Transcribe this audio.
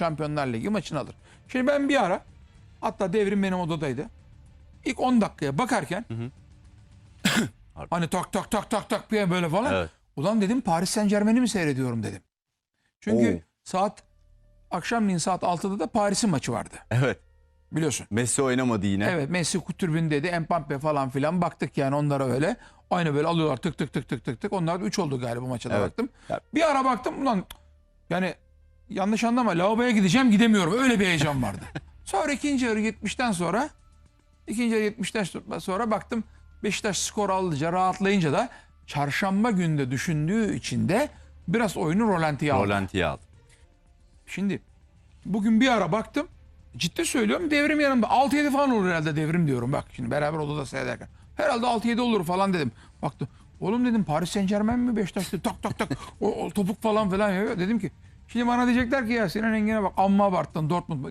Şampiyonlar Ligi maçını alır. Şimdi ben bir ara hatta devrim benim odadaydı. İlk 10 dakikaya bakarken hani tak tak tak tak tak diye böyle falan. Evet. Ulan dedim Paris Saint Germain'i mi seyrediyorum dedim. Çünkü Oo. saat akşamleyin saat 6'da da Paris'in maçı vardı. Evet. Biliyorsun. Messi oynamadı yine. Evet Messi tribündeydi. Mbappe falan filan baktık yani onlara öyle. Aynı böyle alıyorlar tık tık tık tık tık tık. Onlar da 3 oldu galiba maça da Evet. baktım. Bir ara baktım ulan yani yanlış anlama lavaboya gideceğim gidemiyorum. Öyle bir heyecan vardı. sonra ikinci yarı 70'ten sonra ikinci yarı 70'ten sonra baktım Beşiktaş skor alınca rahatlayınca da çarşamba günde düşündüğü için de biraz oyunu rolantiye aldı. Rolanti'ye aldı. Şimdi bugün bir ara baktım. Ciddi söylüyorum devrim yanımda. 6-7 falan olur herhalde devrim diyorum. Bak şimdi beraber odada seyrederken. Herhalde 6-7 olur falan dedim. Baktım. Oğlum dedim Paris Saint Germain mi Beşiktaş dedi. Tak tak tak. O, o topuk falan falan. Dedim ki şimdi bana diyecekler ki ya Sinan Engin'e bak amma abarttın Dortmund.